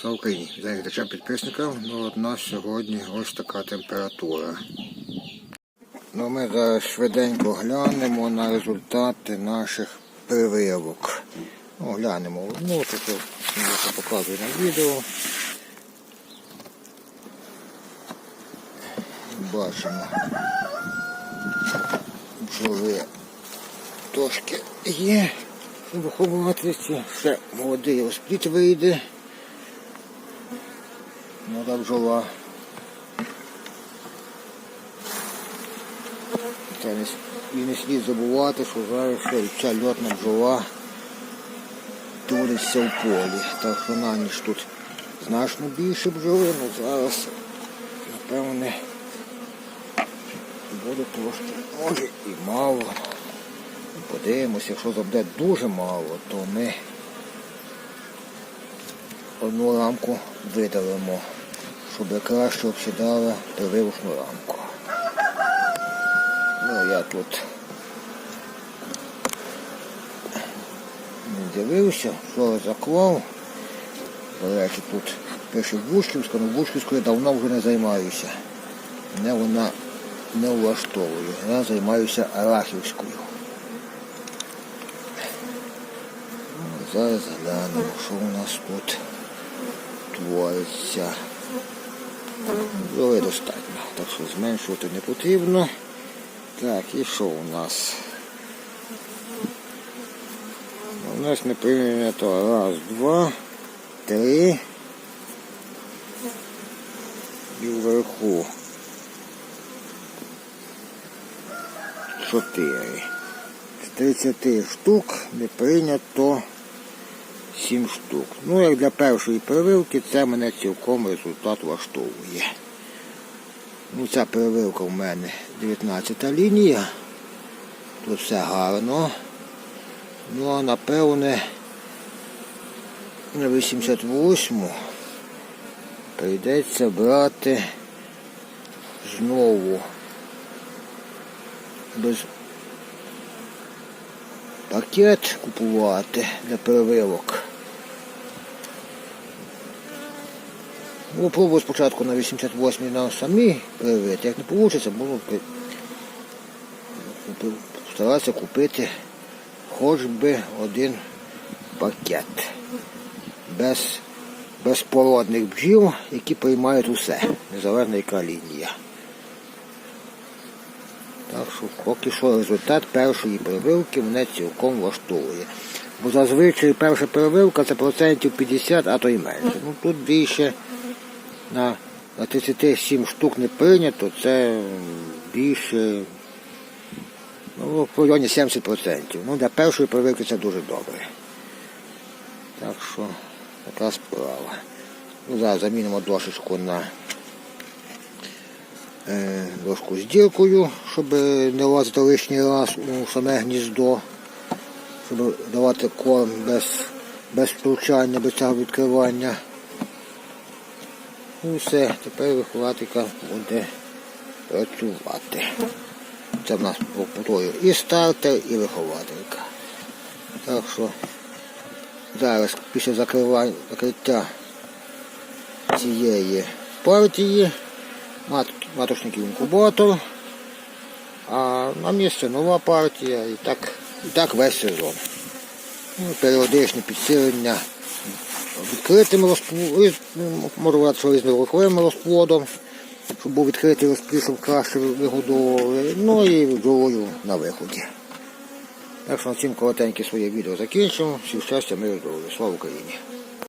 Слава Україні! За глядачам підписників, ну от нас сьогодні ось така температура. Ну, ми зараз швиденько глянемо на результати наших прививок. Ну, глянемо одну, я показую на відео. Бачимо. Бджоли трошки є. Виховуватися. Ще молодий розпліт вийде. Молода бджола. Та не, і не слід забувати, що зараз ще ця льотна бджола туриться в полі. Так що на ніч тут значно більше бджоли, але зараз, напевне, буде трошки, може і мало. Подивимося, якщо буде дуже мало, то ми одну рамку видалимо, щоб краще обсідала прививочну рамку. Ну, я тут не дивився, що заклав. До речі, тут пише Вушківська, але Вушківською давно вже не займаюся. Мене вона не влаштовує. Я займаюся Арахівською. Ну, Зараз глянемо, що у нас тут твориться. Бджоли достатньо, так що зменшувати не потрібно. Так, і що у нас? У нас не прийнято раз, два, три. І вверху. Чотири. З 30 штук не прийнято 7 штук. Ну, як для першої прививки, це мене цілком результат влаштовує. Ну, ця прививка в мене 19 лінія. Тут все гарно. Ну, а напевне на 88-му прийдеться брати знову без пакет купувати для прививок. Ну, пробую спочатку на 88 на самі привити. Як не вийде, купив- старатися купити хоч би один пакет. Без безпородних бджіл, які приймають усе, незалежно яка лінія. Так що поки що результат першої прививки мене цілком влаштовує. Бо зазвичай перша прививка це процентів 50, а то й менше. Ну тут більше на, на 37 штук не прийнято, це більше ну, в районі 70%. Ну, для першої прививки це дуже добре. Так що така справа. Ну, зараз замінимо дошечку на е, дошку з діркою, щоб не лазити лишній раз у саме гніздо, щоб давати корм без, без втручання, без цього відкривання. Ну все, тепер вихователька буде працювати. Це в нас повторюю і стартер, і вихователька. Так що зараз після закриття цієї партії мат, маточників інкубатор, а на місце нова партія і так, і так весь сезон. Ну, періодичне підсилення відкритим розплодом, різноруховим розплодом, щоб був відкритий розплід, щоб краще вигодовували, ну і бджолою на виході. Так що на цим коротеньке своє відео закінчимо. Всім щастя, миру, здоров'я. Слава Україні!